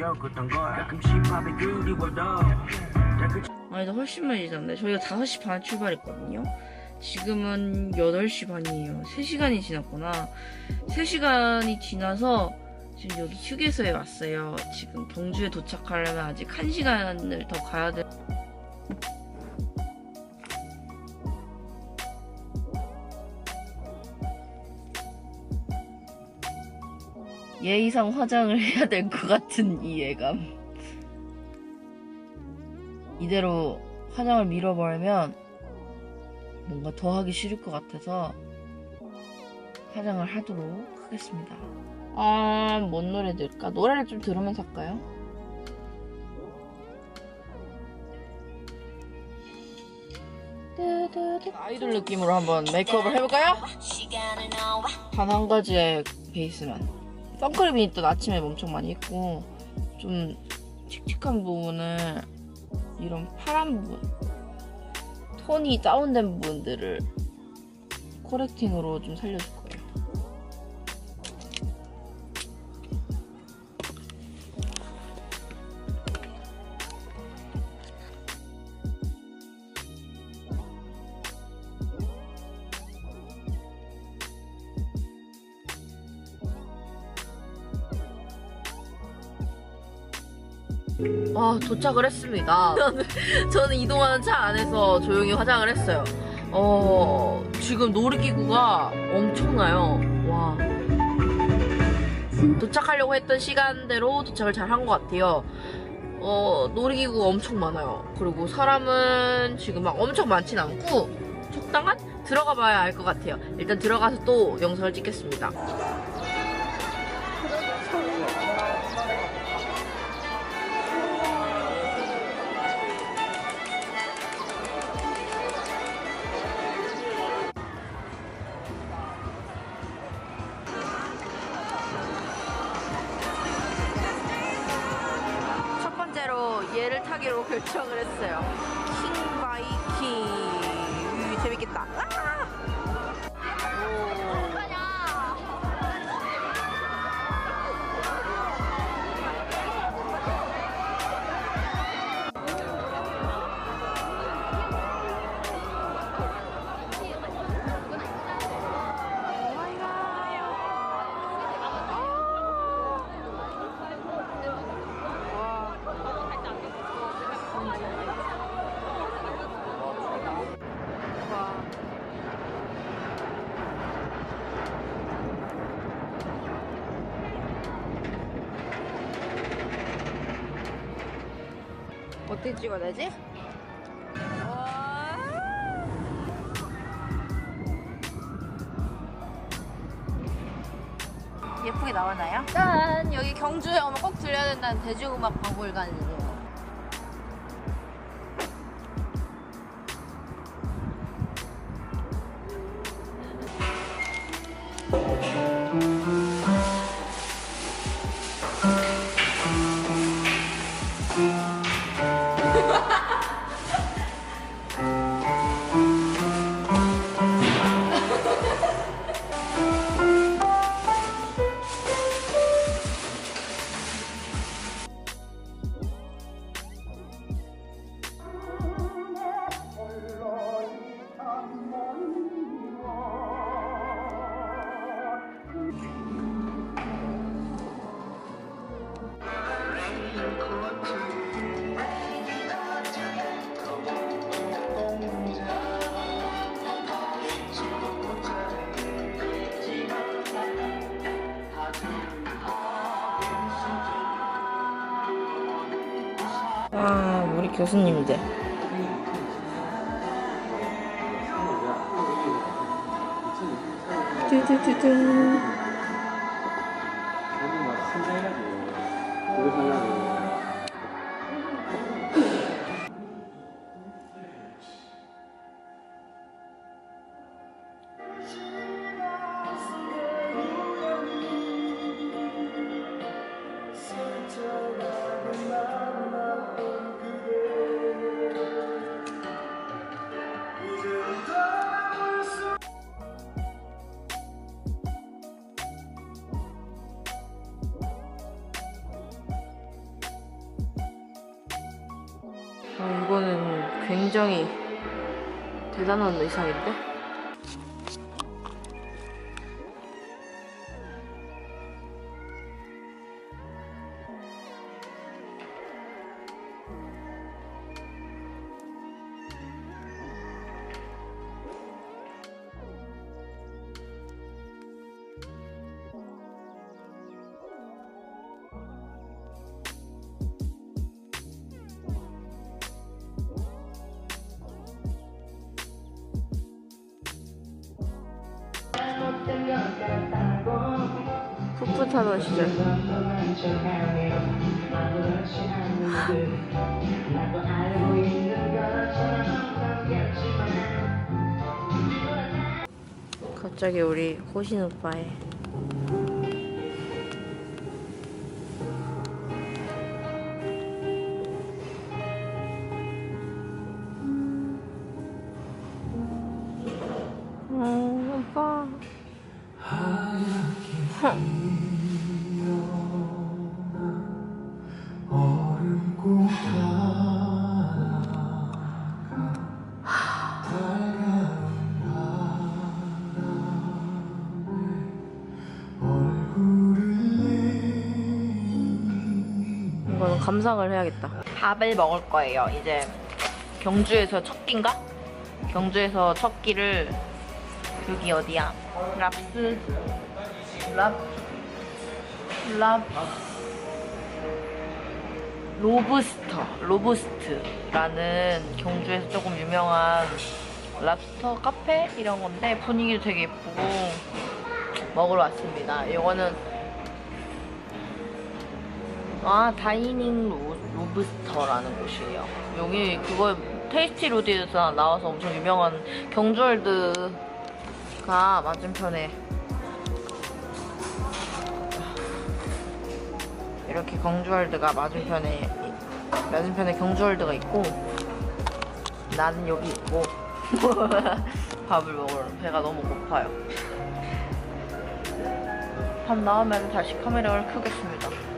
거리감 괜찮아 이미 겪었던 거야 가끔씩 밥이 그리워도 아니, 나 훨씬 많이 지났네. 저희가 5시 반에 출발했거든요. 지금은 8시 반이에요. 3시간이 지났구나. 3시간이 지나서 지금 여기 휴게소에 왔어요. 지금 동주에 도착하려면 아직 1시간을 더 가야 돼. 예의상 화장을 해야 될 것 같은 이해감. 이대로 화장을 밀어버리면 뭔가 더 하기 싫을 것 같아서 화장을 하도록 하겠습니다. 아, 뭔 노래 들을까? 노래를 좀 들으면서 할까요? 아이돌 느낌으로 한번 메이크업을 해볼까요? 단 한 가지의 베이스만. 선크림이 일단 아침에 엄청 많이 했고, 좀 칙칙한 부분을 이런 파란 부분 톤이 다운된 부분들을 코렉팅으로 좀 살려줄 거예요. 아 도착을 했습니다. 저는 이동하는 차 안에서 조용히 화장을 했어요. 어, 지금 놀이기구가 엄청나요. 와. 도착하려고 했던 시간대로 도착을 잘 한 것 같아요. 어, 놀이기구가 엄청 많아요. 그리고 사람은 지금 막 엄청 많진 않고 적당한? 들어가 봐야 알 것 같아요. 일단 들어가서 또 영상을 찍겠습니다. 얘를 타기로 결정을 했어요. 킹바이킹. 음, 재밌겠다. 어떻게 찍어야 되지? 예쁘게 나왔나요? 짠! 여기 경주에 오면 꼭 들려야 된다는 대중음악 박물관이에요. 교수님들. 뚜두두두. 아, 이거는 굉장히 대단한 의상인데? 풋풋하던 시절. 갑자기 우리 호신 오빠의 음, 오빠 이거는 감상을 해야겠다. 밥을 먹을 거예요. 이제 경주에서 첫 끼인가? 경주에서 첫 끼를 여기 어디야? 랍스 랍 랍 로브스터 로브스트라는 경주에서 조금 유명한 랍스터 카페 이런 건데 분위기도 되게 예쁘고 먹으러 왔습니다. 이거는 아 다이닝 로, 로브스터라는 곳이에요. 여기 그거 테이스티 로드에서 나와서 엄청 유명한 경주월드가 맞은편에 이렇게 경주월드가 맞은편에 맞은편에 경주월드가 있고 나는 여기 있고 밥을 먹으러 배가 너무 고파요. 밥 나오면 다시 카메라를 켜겠습니다.